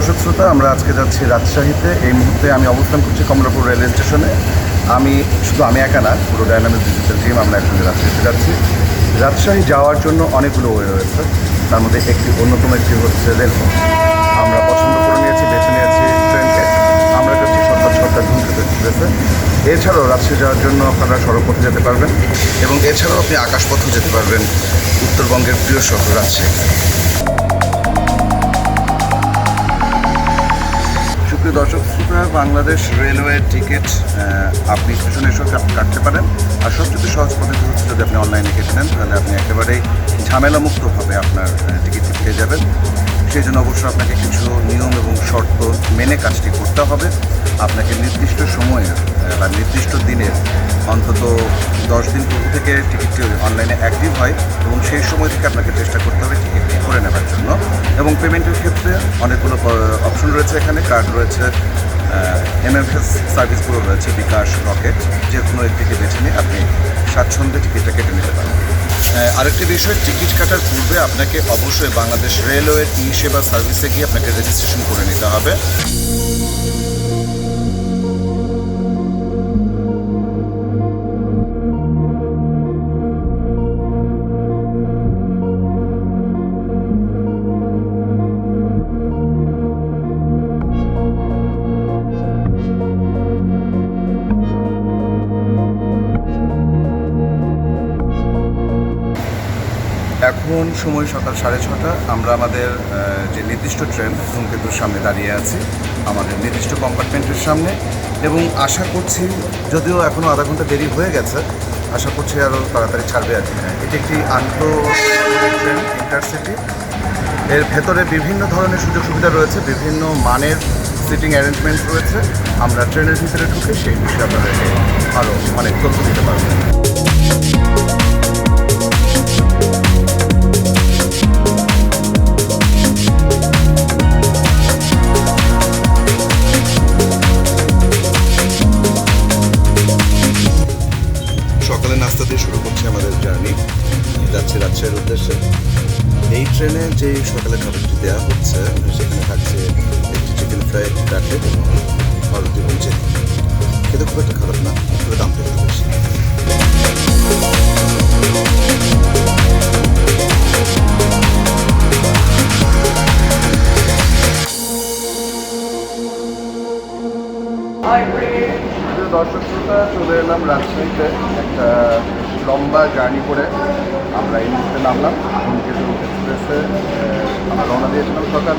দর্শক শ্রোতা, আমরা আজকে যাচ্ছি রাজশাহীতে। এই মুহূর্তে আমি অবস্থান করছি কমলাপুর রেলওয়ে স্টেশনে। আমি শুধু আমি একা না, পুরো ডায়নামিক ডিজিটাল টিম, আমরা এখন রাজশাহীতে যাচ্ছি। রাজশাহী যাওয়ার জন্য অনেকগুলো ওয়ে রয়েছে। তার মধ্যে একটি অন্যতম একটি হচ্ছে রেলপথ আমরা পছন্দ করে নিয়েছি, বেছে নিয়েছি ট্রেনকে। আমরা যাচ্ছি সন্ধ্যা ছটা ঝুমকেতে এক্সপ্রেসে। এছাড়াও রাজশাহী যাওয়ার জন্য আপনারা সড়কপথে যেতে পারবেন। এবং এছাড়াও আপনি আকাশপথেও যেতে পারবেন উত্তরবঙ্গের প্রিয় শহর রাজশাহী। সুপ্রিয় দর্শক শ্রোতা বাংলাদেশ রেলওয়ের টিকিট আপনি স্টেশনে এসেও কাট- কাটতে পারেন। আর সবচেয়ে সহজ পদ্ধতি হচ্ছে যদি আপনি অনলাইনে কেটে নেন, তাহলে আপনি একেবারেই ঝামেলামুক্তভাবে আপনার টিকিটটি পেয়ে যাবেন। সেই জন্য অবশ্যই আপনাকে কিছু নিয়ম এবং শর্ত মেনে কাজটি করতে হবে। আপনাকে নির্দিষ্ট সময়ের বা নির্দিষ্ট দিনের অন্তত দশ দিন পূর্ব থেকে টিকিটটি অনলাইনে অ্যাক্টিভ হয় এবং সেই সময় থেকে আপনাকে চেষ্টা করতে হবে টিকিটটি করে নেওয়ার জন্য। এবং পেমেন্টের ক্ষেত্রে অনেকগুলো অপশন রয়েছে এখানে। কার্ড রয়েছে এমএফএস সার্ভিসগুলো রয়েছে বিকাশ রকেট যে কোনো একটিকে বেছে নিয়ে আপনি স্বাচ্ছন্দ্যে টিকিটটা কেটে নিতে পারেন। আরেকটি বিষয় টিকিট কাটার পূর্বে আপনাকে অবশ্যই বাংলাদেশ রেলওয়ের ই সেবা সার্ভিসে গিয়ে আপনাকে রেজিস্ট্রেশন করে নিতে হবে। এখন সময় সকাল সাড়ে ছটা, আমরা আমাদের যে নির্দিষ্ট ট্রেন ধূমকেতুর সামনে দাঁড়িয়ে আছি, আমাদের নির্দিষ্ট কম্পার্টমেন্টের সামনে, এবং আশা করছি, যদিও এখনও আধা ঘণ্টা দেরি হয়ে গেছে, আশা করছি আরও তাড়াতাড়ি ছাড়বে আর কি। এটি একটি আন্তঃ ট্রেন, ইন্টারসিটি। এর ভেতরে বিভিন্ন ধরনের সুযোগ সুবিধা রয়েছে, বিভিন্ন মানের সিটিং অ্যারেঞ্জমেন্ট রয়েছে। আমরা ট্রেনের ভিতরে ঢুকে সেই বিষয়ে আপনাদেরকে আরও অনেক তথ্য দিতে পারব। দর্শক শ্রোতা, চলে এলাম রাজশাহীতে একটা লম্বা জার্নি করে আমরা এই মুহূর্তে নামলাম। ধূমকেতু এক্সপ্রেসে আমরা রওনা দিয়েছিলাম সকাল।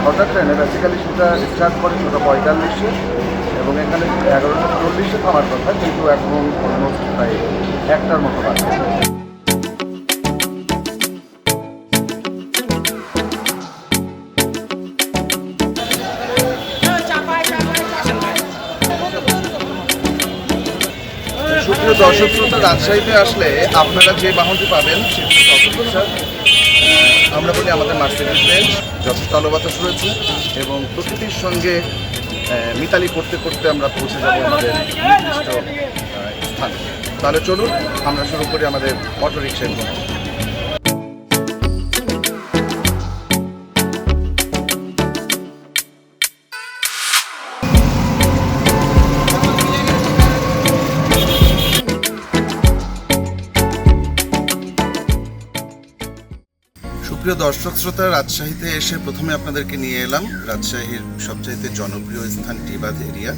ছটার ট্রেনে বেসিক্যালি সেটা স্টার্ট করে ছটা পঁয়তাল্লিশে এবং এখানে এগারোটা চল্লিশে থামার কথা, কিন্তু এখন অলমোস্ট প্রায় একটার মতো বাজে। দর্শক শ্রোতা রাজশাহীতে আসলে আপনারা যে বাহনটি পাবেন সেটি আমরা বলি আমাদের মার্সিডিজ যথেষ্ট আলো বাতাস রয়েছে এবং প্রকৃতির সঙ্গে মিতালি করতে করতে আমরা পৌঁছে যাব আমাদের নির্দিষ্ট স্থানে। তাহলে চলুন, আমরা শুরু করি আমাদের অটোরিক্সা ভ্রমণ সুপ্রিয় দর্শক শ্রোতা, রাজশাহীতে এসে প্রথমে আপনাদেরকে নিয়ে এলাম রাজশাহীর সবচাইতে জনপ্রিয় স্থান টিবাদ এরিয়া।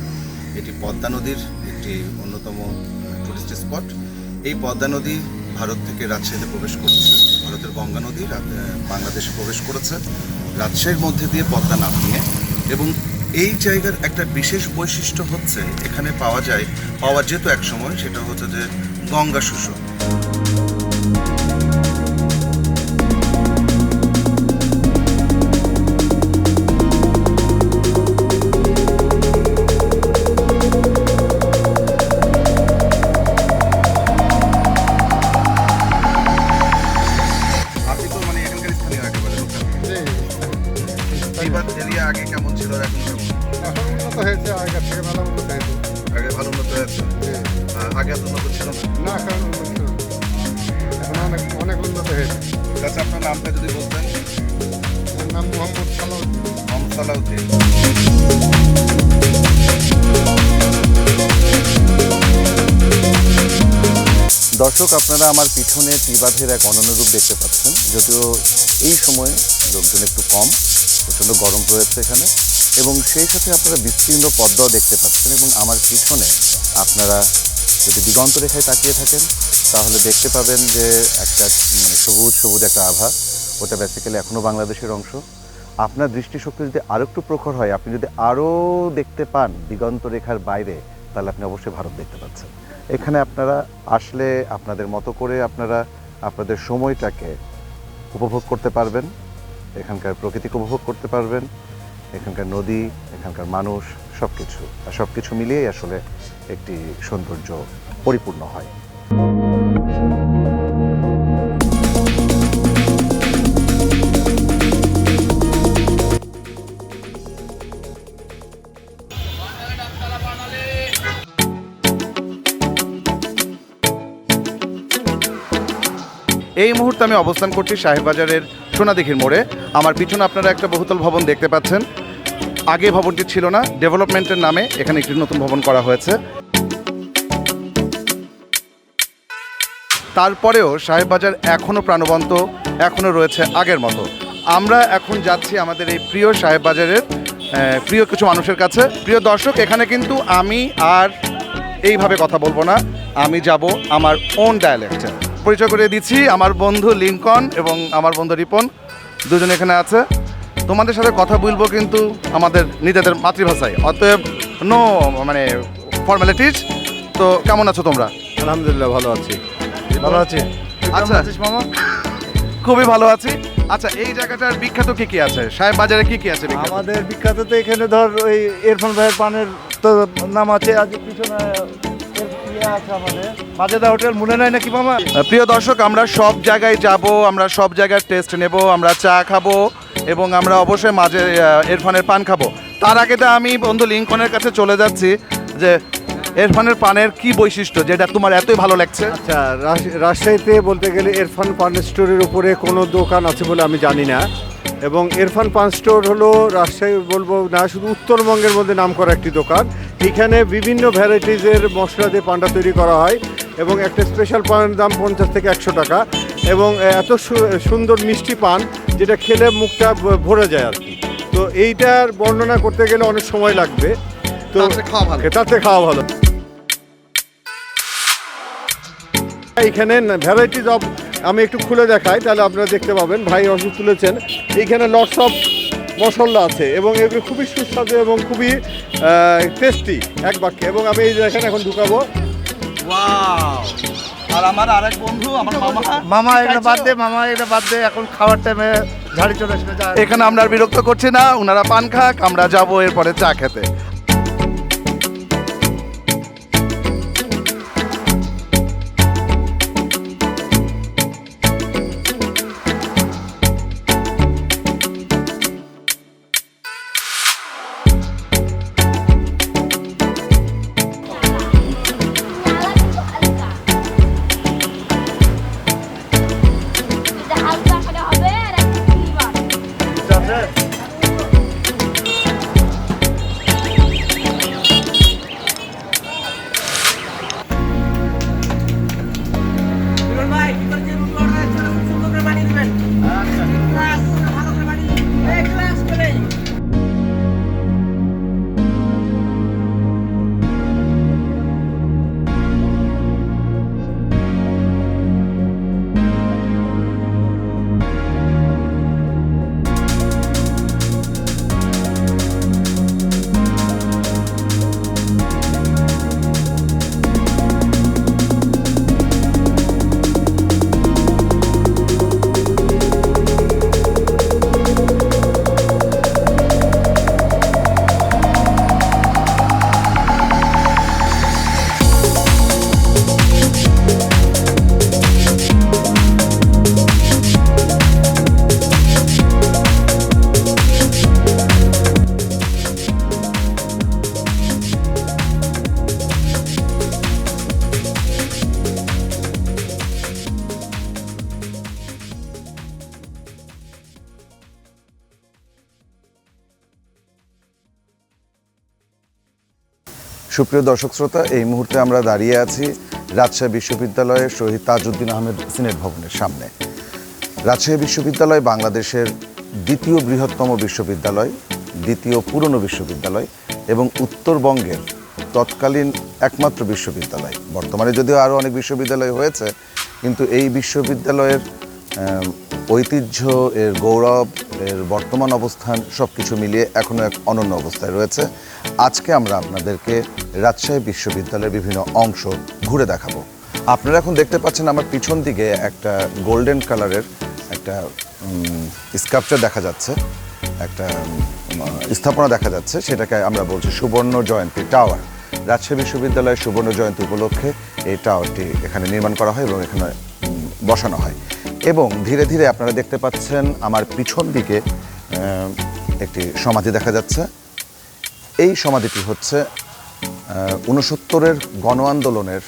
এটি পদ্মা নদীর একটি অন্যতম টুরিস্ট স্পট এই পদ্মা নদী ভারত থেকে রাজশাহীতে প্রবেশ করছে। ভারতের গঙ্গা নদী বাংলাদেশে প্রবেশ করেছে রাজশাহীর মধ্যে দিয়ে পদ্মা নামিয়ে। এবং এই জায়গার একটা বিশেষ বৈশিষ্ট্য হচ্ছে, এখানে পাওয়া যায়, পাওয়া যেত এক সময় সেটা হচ্ছে যে গঙ্গা শোষণ। এরিয়া আগে কেমন ছিল আর এখন কেমন? এখন উন্নত হয়েছে আগের থেকে ভালো উন্নত হয়েছে। আগে ভালো উন্নত হয়েছে? যে আগে এত উন্নত ছিল না? এখন উন্নত ছিল এখন অনেক অনেক উন্নত হয়েছে। আচ্ছা আপনার নামটা যদি বলতেন। নাম মোহাম্মদ সালাউদ্দিন। মোহাম্মদ সালাউদ্দিন। দর্শক আপনারা আমার পিছনে টিবাধের এক অনন্য রূপ দেখতে পাচ্ছেন যদিও এই সময়ে লোকজন একটু কম। প্রচণ্ড গরম রয়েছে এখানে। এবং সেই সাথে আপনারা বিস্তীর্ণ পদ্মাও দেখতে পাচ্ছেন এবং আমার পিছনে আপনারা যদি দিগন্ত রেখায় তাকিয়ে থাকেন, তাহলে দেখতে পাবেন যে একটা মানে সবুজ সবুজ একটা আভা। ওটা বেসিক্যালি এখনও বাংলাদেশের অংশ। আপনার দৃষ্টিশক্তি যদি আরও একটু প্রখর হয়, আপনি যদি আরও দেখতে পান দিগন্ত রেখার বাইরে, তাহলে আপনি অবশ্যই ভারত দেখতে পাচ্ছেন। এখানে আপনারা আসলে আপনাদের মতো করে আপনারা আপনাদের সময়টাকে উপভোগ করতে পারবেন। এখানকার প্রকৃতিকে উপভোগ করতে পারবেন, এখানকার নদী, এখানকার মানুষ সব কিছু আর সব কিছু মিলিয়েই আসলে একটি সৌন্দর্য পরিপূর্ণ হয়। এই মুহূর্তে আমি অবস্থান করছি সাহেববাজারের সোনাদিঘির মোড়ে। আমার পিছনে আপনারা একটা বহুতল ভবন দেখতে পাচ্ছেন। আগে ভবনটি ছিল না, ডেভেলপমেন্টের নামে এখানে একটি নতুন ভবন করা হয়েছে। তারপরেও সাহেববাজার এখনও প্রাণবন্ত এখনও রয়েছে আগের মতো। আমরা এখন যাচ্ছি আমাদের এই প্রিয় সাহেববাজারের প্রিয় কিছু মানুষের কাছে। প্রিয় দর্শক, এখানে কিন্তু আমি আর এইভাবে কথা বলব না। আমি যাব আমার ওন ডায়ালেক্টে পরিচয় করে দিচ্ছি। আমার বন্ধু লিঙ্কন এবং আমার বন্ধু রিপন দুজন এখানে আছে। তোমাদের সাথে কথা বলব কিন্তু আমাদের নিজেদের মাতৃভাষায়। অতএব নো মানে ফর্মালিটিস তো কেমন আছো তোমরা? আলহামদুলিল্লাহ ভালো আছি। ভালো আছি। আচ্ছা। মামা? খুবই ভালো আছি। আচ্ছা এই জায়গাটার বিখ্যাত কি কি আছে? সাহেব বাজারে কি কি আছে আমাদের বিখ্যাত তো এখানে ধর ওই ইরফান ভাইয়ের পানের তো নাম আছে আজ পিছনে মাজেদা হোটেল মনে নাই নাকি মামা? আহ, প্রিয় দর্শক আমরা সব জায়গায় যাব আমরা সব জায়গায় টেস্ট নেব আমরা চা খাব এবং আমরা অবশ্যই মাঝে এরফানের পান খাব। তার আগে তো আমি বন্ধু লিঙ্কনের কাছে চলে যাচ্ছি যে এরফানের পানের কি বৈশিষ্ট্য যেটা তোমার এতই ভালো লাগছে? আচ্ছা রাজশাহীতে বলতে গেলে এরফান পান স্টোরের উপরে কোনো দোকান আছে বলে আমি জানি না। এবং এরফান পান স্টোর হলো রাজশাহী বলব না শুধু উত্তরবঙ্গের মধ্যে নাম করা একটি দোকান। এখানে বিভিন্ন ভ্যারাইটিজের মশলা দিয়ে পানটা তৈরি করা হয় এবং একটা স্পেশাল পানের দাম পঞ্চাশ থেকে একশো টাকা এবং এত সুন্দর মিষ্টি পান যেটা খেলে মুখটা ভরে যায় আর কি। তো এইটার বর্ণনা করতে গেলে অনেক সময় লাগবে। তো। তাতে খাওয়া ভালো। এইখানে ভ্যারাইটিস অফ আমি একটু খুলে দেখাই তাহলে আপনারা দেখতে পাবেন। ভাই ওষুধ তুলেছেন এইখানে লটস অফ মশলা আছে এবং এগুলো খুবই সুস্বাদু এবং খুবই টেস্টি এক বাক্যে। এবং আমি এই দেখেন এখন ঢুকাবো। আর আমার আরেক বন্ধু আমার মামা। মামা এটা বাদ দে মামা এটা বাদ দে এখন খাওয়ার টাইমে ঝাড়ি চলে আসবে এখানে আমরা বিরক্ত করছি না ওনারা পান খাক আমরা যাব এরপরে চা খেতে। সুপ্রিয় দর্শক শ্রোতা, এই মুহূর্তে আমরা দাঁড়িয়ে আছি রাজশাহী বিশ্ববিদ্যালয়ের শহীদ তাজউদ্দিন আহমেদ সিনেট ভবনের সামনে। রাজশাহী বিশ্ববিদ্যালয় বাংলাদেশের দ্বিতীয় বৃহত্তম বিশ্ববিদ্যালয়, দ্বিতীয় পুরনো বিশ্ববিদ্যালয় এবং উত্তরবঙ্গের তৎকালীন একমাত্র বিশ্ববিদ্যালয়। বর্তমানে যদিও আরও অনেক বিশ্ববিদ্যালয় হয়েছে, কিন্তু এই বিশ্ববিদ্যালয়ের ঐতিহ্য, এর গৌরব, এর বর্তমান অবস্থান সব কিছু মিলিয়ে এখনও এক অনন্য অবস্থায় রয়েছে। আজকে আমরা আপনাদেরকে রাজশাহী বিশ্ববিদ্যালয়ের বিভিন্ন অংশ ঘুরে দেখাবো। আপনারা এখন দেখতে পাচ্ছেন আমার পিছন দিকে একটা গোল্ডেন কালারের একটা স্কাল্পচার দেখা যাচ্ছে, একটা স্থাপনা দেখা যাচ্ছে, সেটাকে আমরা বলছি সুবর্ণ জয়ন্তী টাওয়ার। রাজশাহী বিশ্ববিদ্যালয়ের সুবর্ণ জয়ন্তী উপলক্ষে এই টাওয়ারটি এখানে নির্মাণ করা হয় এবং এখানে বসানো হয়। এবং ধীরে ধীরে আপনারা দেখতে পাচ্ছেন আমার পিছন দিকে একটি সমাধি দেখা যাচ্ছে। এই সমাধিটি হচ্ছে উনসত্তরের গণ আন্দোলনের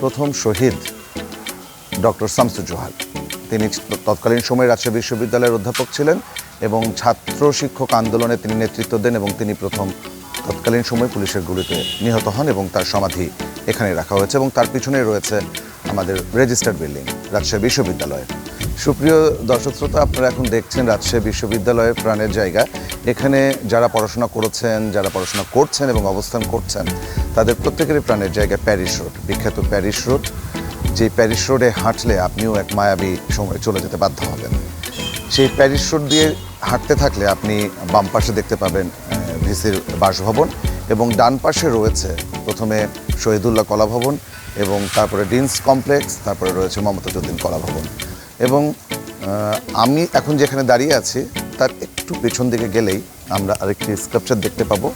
প্রথম শহীদ ডক্টর শামসুজ্জোহাল তিনি তৎকালীন সময়ে রাজশাহী বিশ্ববিদ্যালয়ের অধ্যাপক ছিলেন এবং ছাত্র শিক্ষক আন্দোলনে তিনি নেতৃত্ব দেন এবং তিনি প্রথম তৎকালীন সময়ে পুলিশের গুলিতে নিহত হন এবং তার সমাধি এখানে রাখা হয়েছে এবং তার পিছনে রয়েছে আমাদের রেজিস্টার্ড বিল্ডিং, রাজশাহী বিশ্ববিদ্যালয়ের। সুপ্রিয় দর্শক শ্রোতা, আপনারা এখন দেখছেন রাজশাহী বিশ্ববিদ্যালয়ের প্রাণের জায়গা। এখানে যারা পড়াশোনা করেছেন, যারা পড়াশোনা করছেন এবং অবস্থান করছেন, তাদের প্রত্যেকেরই প্রাণের জায়গা প্যারিস রোড। বিখ্যাত প্যারিস রোড, যে প্যারিস রোডে হাঁটলে আপনিও এক মায়াবী সময় চলে যেতে বাধ্য হবেন। সেই প্যারিস রোড দিয়ে হাঁটতে থাকলে আপনি বাম পাশে দেখতে পাবেন ভিসির বাসভবন এবং ডান পাশে রয়েছে প্রথমে শহীদুল্লাহ কলাভবন এবং তারপরে ডিন্স কমপ্লেক্স, তারপরে রয়েছে মমতাজুদ্দিন কলা ভবন এবং আমি এখন যেখানে দাঁড়িয়ে আছি, তার একটু পেছন দিকে গেলেই আমরা আরেকটি স্কাল্পচার দেখতে পাবো।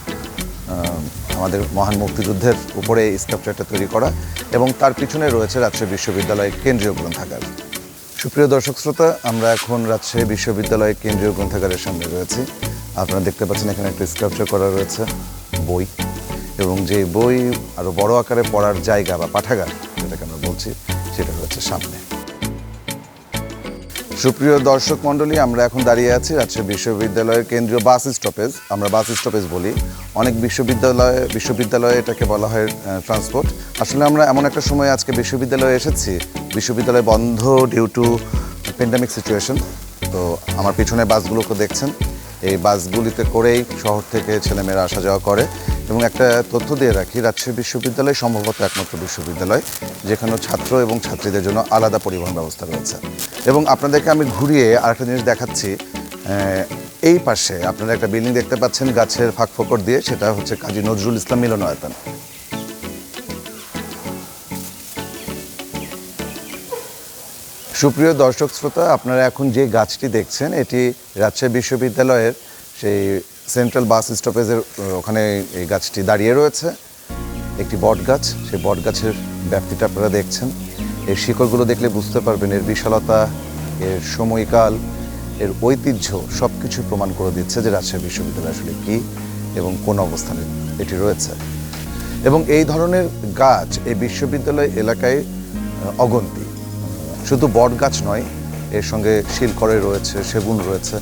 আমাদের মহান মুক্তিযুদ্ধের উপরে এই স্কাল্পচারটা তৈরি করা এবং তার পিছনে রয়েছে রাজশাহী বিশ্ববিদ্যালয়ের কেন্দ্রীয় গ্রন্থাগার। সুপ্রিয় দর্শক শ্রোতা, আমরা এখন রাজশাহী বিশ্ববিদ্যালয়ের কেন্দ্রীয় গ্রন্থাগারের সামনে রয়েছি। আপনারা দেখতে পাচ্ছেন এখানে একটা স্কাল্পচার করা রয়েছে, বই। এবং যে বই আরও বড় আকারে পড়ার জায়গা বা পাঠাগার, যেটাকে আমরা বলছি, সেটা রয়েছে সামনে। সুপ্রিয় দর্শক মণ্ডলী, আমরা এখন দাঁড়িয়ে আছি রাজশাহী বিশ্ববিদ্যালয়ের কেন্দ্রীয় বাস স্টপেজ। আমরা বাস স্টপেজ বলি। অনেক বিশ্ববিদ্যালয়ে বিশ্ববিদ্যালয়ে এটাকে বলা হয় ট্রান্সপোর্ট আসলে আমরা এমন একটা সময় আজকে বিশ্ববিদ্যালয়ে এসেছি। বিশ্ববিদ্যালয় বন্ধ ডিউ টু প্যান্ডামিক সিচুয়েশন তো আমার পিছনে বাসগুলোকে দেখছেন। এই বাসগুলিতে করেই শহর থেকে ছেলেমেয়েরা আসা যাওয়া করে। এবং একটা তথ্য দিয়ে রাখি, রাজশাহী বিশ্ববিদ্যালয় সম্ভবত একমাত্র বিশ্ববিদ্যালয় যেখানে ছাত্র এবং ছাত্রীদের জন্য আলাদা পরিবহন ব্যবস্থা রয়েছে। এবং আপনাদেরকে আমি ঘুরিয়ে আরেকটা জিনিস দেখাচ্ছি। এই পাশে আপনারা একটা বিল্ডিং দেখতে পাচ্ছেন, গাছের ফাঁক ফোকর দিয়ে, সেটা হচ্ছে কাজী নজরুল ইসলাম মিলনায়তন। সুপ্রিয় দর্শক শ্রোতা, আপনারা এখন যে গাছটি দেখছেন, এটি রাজশাহী বিশ্ববিদ্যালয়ের সেই সেন্ট্রাল বাস স্টপেজের ওখানে এই গাছটি দাঁড়িয়ে রয়েছে। একটি বট গাছ, সেই বট গাছের ব্যাপ্তিটা আপনারা দেখছেন। এর শিকড়গুলো দেখলে বুঝতে পারবেন এর বিশালতা, এর সময়কাল, এর ঐতিহ্য সব কিছু প্রমাণ করে দিচ্ছে যে রাজশাহী বিশ্ববিদ্যালয় আসলে কী এবং কোন অবস্থানে এটি রয়েছে। এবং এই ধরনের গাছ এই বিশ্ববিদ্যালয় এলাকায় অগন্তি। শুধু বট গাছ নয়, এর সঙ্গে শিলকড়ে রয়েছে, সেগুন রয়েছে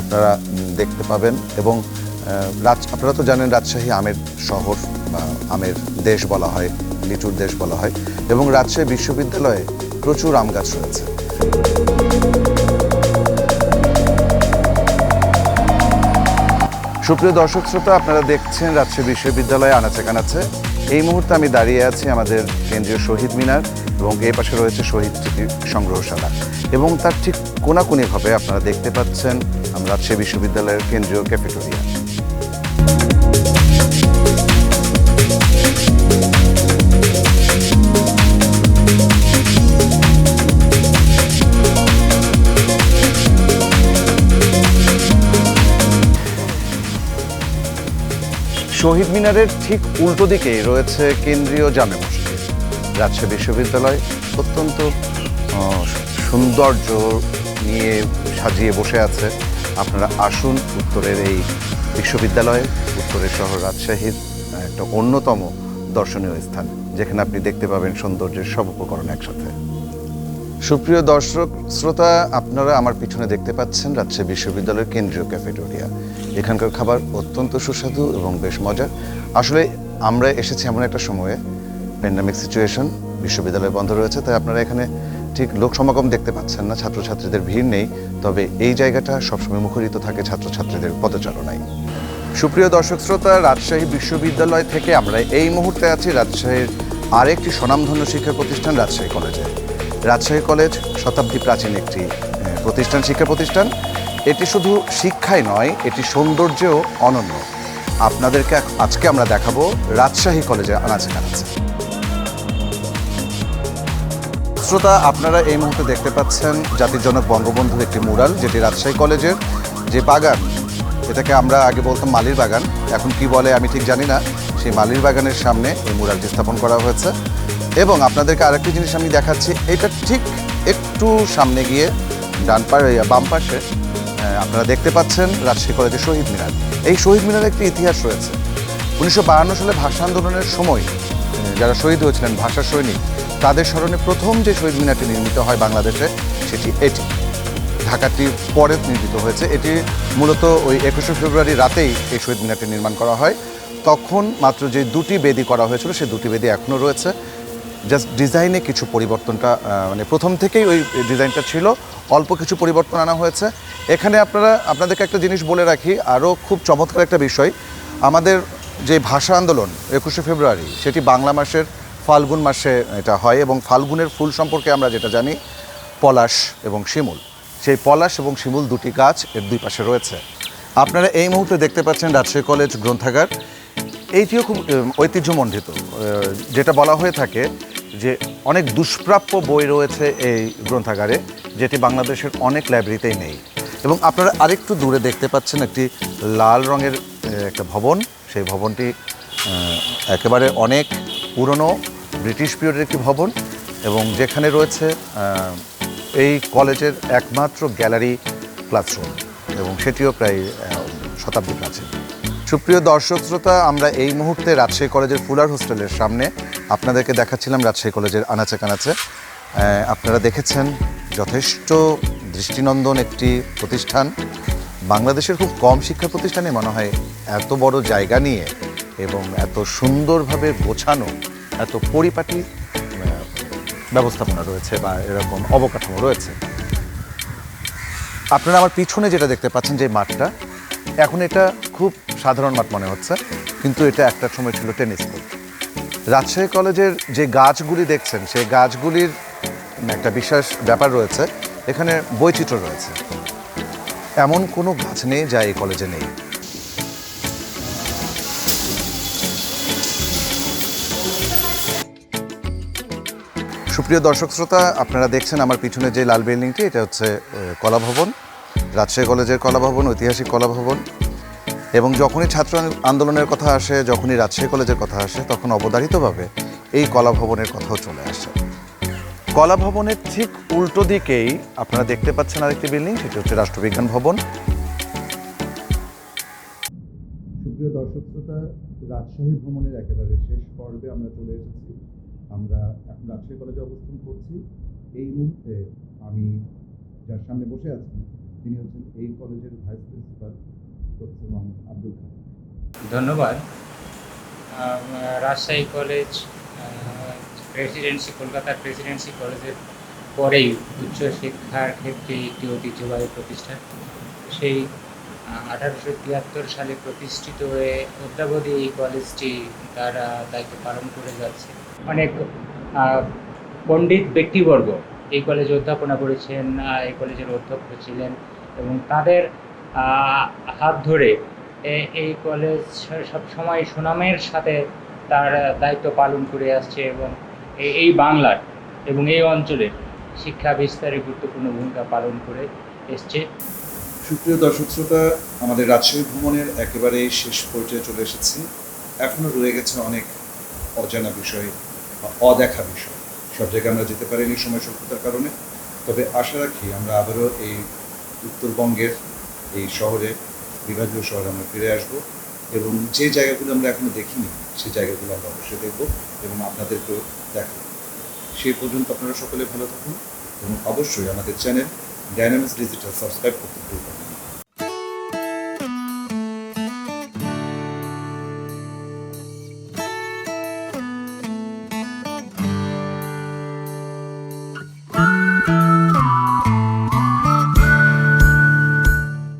আপনারা দেখতে পাবেন এবং রাজ, আপনারা তো জানেন রাজশাহী আমের শহর বা আমের দেশ বলা হয়, লিচুর দেশ বলা হয় এবং রাজশাহী বিশ্ববিদ্যালয়ে প্রচুর আম গাছ রয়েছে। সুপ্রিয় দর্শক শ্রোতা, আপনারা দেখছেন রাজশাহী বিশ্ববিদ্যালয়ে আনাচে কানাচে। এই মুহূর্তে আমি দাঁড়িয়ে আছি আমাদের কেন্দ্রীয় শহীদ মিনার এবং এই পাশে রয়েছে শহীদ স্মৃতি সংগ্রহশালা। এবং তার ঠিক কোনাকুনিভাবে আপনারা দেখতে পাচ্ছেন, আমরা রাজশাহী বিশ্ববিদ্যালয়ের কেন্দ্রীয় ক্যাফেটেরিয়া। শহীদ মিনারের ঠিক উল্টো দিকেই রয়েছে কেন্দ্রীয় জামে মসজিদ। রাজশাহী বিশ্ববিদ্যালয় অত্যন্ত সৌন্দর্য নিয়ে সাজিয়ে বসে আছে। আপনারা আসুন উত্তরের এই বিশ্ববিদ্যালয়ে, উত্তরের শহর রাজশাহীর একটা অন্যতম দর্শনীয় স্থান, যেখানে আপনি দেখতে পাবেন সৌন্দর্যের সব উপকরণ একসাথে। সুপ্রিয় দর্শক, শ্রোতা, আপনারা আমার পিছনে দেখতে পাচ্ছেন রাজশাহী বিশ্ববিদ্যালয়ের কেন্দ্রীয় ক্যাফেটেরিয়া। এখানকার খাবার অত্যন্ত সুস্বাদু এবং বেশ মজার। আসলে আমরা এসেছি এমন একটা সময়ে প্যান্ডামিক সিচুয়েশন বিশ্ববিদ্যালয় বন্ধ রয়েছে, তাই আপনারা এখানে ঠিক লোক সমাগম দেখতে পাচ্ছেন না, ছাত্রছাত্রীদের ভিড় নেই, তবে এই জায়গাটা সবসময় মুখরিত থাকে ছাত্রছাত্রীদের পদচারণায়। সুপ্রিয় দর্শক শ্রোতা, রাজশাহী বিশ্ববিদ্যালয় থেকে আমরা এই মুহূর্তে আছি রাজশাহীর আরেকটি স্বনামধন্য শিক্ষা প্রতিষ্ঠান, রাজশাহী কলেজে। রাজশাহী কলেজ শতাব্দী প্রাচীন একটি প্রতিষ্ঠান, শিক্ষা প্রতিষ্ঠান। এটি শুধু শিক্ষাই নয়, এটি সৌন্দর্যেও অনন্য। আপনাদেরকে আজকে আমরা দেখাবো রাজশাহী কলেজে আনাচে কানাচে শ্রোতা, আপনারা এই মুহূর্তে দেখতে পাচ্ছেন জাতির জনক বঙ্গবন্ধুর একটি মুরাল, যেটি রাজশাহী কলেজের যে বাগান, এটাকে আমরা আগে বলতাম মালির বাগান, এখন কি বলে আমি ঠিক জানি না, সেই মালির বাগানের সামনে এই মুরালটি স্থাপন করা হয়েছে। এবং আপনাদেরকে আরেকটি জিনিস আমি দেখাচ্ছি, এটা ঠিক একটু সামনে গিয়ে ডান বাম পাশে আপনারা দেখতে পাচ্ছেন রাজশাহী কলেজের শহীদ মিনার। এই শহীদ মিনারের একটি ইতিহাস রয়েছে। উনিশশো সালে ভাষা আন্দোলনের সময় যারা শহীদ হয়েছিলেন, ভাষা সৈনিক তাদের স্মরণে প্রথম যে শহীদ মিনারটি নির্মিত হয় বাংলাদেশে, সেটি এটি। ঢাকাটি পরে নির্মিত হয়েছে। এটি মূলত ওই একুশে ফেব্রুয়ারি রাতেই এই শহীদ মিনারটি নির্মাণ করা হয়। তখন মাত্র যে দুটি বেদি করা হয়েছিল, সেই দুটি বেদি এখনও রয়েছে। জাস্ট ডিজাইনে কিছু পরিবর্তনটা মানে প্রথম থেকেই ওই ডিজাইনটা ছিল। অল্প কিছু পরিবর্তন আনা হয়েছে। এখানে আপনারা, আপনাদেরকে একটা জিনিস বলে রাখি, আরও খুব চমৎকার একটা বিষয়। আমাদের যে ভাষা আন্দোলন, একুশে ফেব্রুয়ারি, সেটি বাংলা মাসের ফাল্গুন মাসে এটা হয় এবং ফাল্গুনের ফুল সম্পর্কে আমরা যেটা জানি, পলাশ এবং শিমুল। সেই পলাশ এবং শিমুল দুটি গাছ এর দুই পাশে রয়েছে। আপনারা এই মুহূর্তে দেখতে পাচ্ছেন রাজশাহী কলেজ গ্রন্থাগার। এইটিও খুব ঐতিহ্যমণ্ডিত। যেটা বলা হয়ে থাকে যে অনেক দুষ্প্রাপ্য বই রয়েছে এই গ্রন্থাগারে, যেটি বাংলাদেশের অনেক লাইব্রেরিতেই নেই। এবং আপনারা আরেকটু দূরে দেখতে পাচ্ছেন একটি লাল রঙের একটা ভবন। সেই ভবনটি একেবারে অনেক পুরনো ব্রিটিশ পিরিয়ডের একটি ভবন এবং যেখানে রয়েছে এই কলেজের একমাত্র গ্যালারি ক্লাসরুম এবং সেটিও প্রায় শতাব্দী প্রাচীন সুপ্রিয় দর্শক শ্রোতা, আমরা এই মুহূর্তে রাজশাহী কলেজের ফুলার হোস্টেলের সামনে আপনাদেরকে দেখাচ্ছিলাম রাজশাহী কলেজের আনাচে কানাচে। আপনারা দেখেছেন যথেষ্ট দৃষ্টিনন্দন একটি প্রতিষ্ঠান। বাংলাদেশের খুব কম শিক্ষা প্রতিষ্ঠানে মনে হয় এত বড় জায়গা নিয়ে এবং এত সুন্দরভাবে গোছানো, এত পরিপাটি ব্যবস্থাপনা রয়েছে বা এরকম অবকাঠামো রয়েছে। আপনারা আমার পিছনে যেটা দেখতে পাচ্ছেন যে মাঠটা, এখন এটা খুব সাধারণ মাঠ মনে হচ্ছে, কিন্তু এটা একটা সময় ছিল টেনিস কোর্ট। রাজশাহী কলেজের যে গাছগুলি দেখছেন, সেই গাছগুলির একটা বিশেষ ব্যাপার রয়েছে, এখানে বৈচিত্র্য রয়েছে। এমন কোনো গাছ নেই যা এই কলেজে নেই। সুপ্রিয় দর্শক শ্রোতা আপনারা দেখছেন আমার পিছনে যে লাল বিল্ডিংটি এটা হচ্ছে আহ, কলা ভবন রাজশাহী কলেজের কলা ভবন ঐতিহাসিক কলা ভবন এবং যখনই ছাত্র আন্দোলনের কথা আসে যখনই রাজশাহী কলেজের কথা আসে তখন অবধারিতভাবে এই কলা ভবনের কথাও চলে আসে। কলা ভবনের ঠিক উল্টো দিকেই আপনারা দেখতে পাচ্ছেন আরেকটি বিল্ডিং সেটি হচ্ছে রাষ্ট্রবিজ্ঞান ভবন। সুপ্রিয় দর্শক শ্রোতা রাজশাহী ভ্রমণের একেবারে শেষ পর্বে আমরা চলে এসেছি। আমরা এখন রাজশাহী কলেজে অবস্থান করছি। এই মুহূর্তে আমি যার সামনে বসে আছি তিনি হচ্ছেন এই কলেজের vice principal professor Mohammad Abdul Khan ধন্যবাদ। রাজশাহী কলেজ প্রেসিডেন্সি কলকাতার প্রেসিডেন্সি কলেজের পরেই উচ্চশিক্ষার ক্ষেত্রে একটি ঐতিহ্যবাহী প্রতিষ্ঠান। সেই আঠারোশো তিয়াত্তর সালে প্রতিষ্ঠিত হয়ে অদ্যাবধি এই কলেজটি তারা দায়িত্ব পালন করে যাচ্ছে। অনেক পণ্ডিত ব্যক্তিবর্গ এই কলেজে অধ্যাপনা করেছেন এই কলেজের অধ্যক্ষ ছিলেন এবং তাদের হাত ধরে এই কলেজ সবসময় সুনামের সাথে তার দায়িত্ব পালন করে আসছে এবং এই- বাংলার এবং এই অঞ্চলের শিক্ষা বিস্তারে গুরুত্বপূর্ণ ভূমিকা পালন করে এসছে। সুপ্রিয় দর্শক শ্রোতা, আমাদের রাজশাহী ভ্রমণের একেবারে শেষ পর্যায়ে চলে এসেছি। এখনও রয়ে গেছে অনেক অজানা বিষয় বা অদেখা বিষয়। সব জায়গায় আমরা যেতে পারিনি সময় স্বল্পতার কারণে। তবে আশা রাখি আমরা আবারও এই উত্তরবঙ্গের এই শহরে বিভাগীয় শহরে আমরা ফিরে আসব এবং যে জায়গাগুলো আমরা এখনও দেখিনি সেই জায়গাগুলো আমরা অবশ্যই দেখব এবং আপনাদেরকেও দেখাবো। সেই পর্যন্ত আপনারা সকলে ভালো থাকুন এবং অবশ্যই আমাদের চ্যানেল ডাইনামিক্স ডিজিটাল সাবস্ক্রাইব করতে ভুলবেন।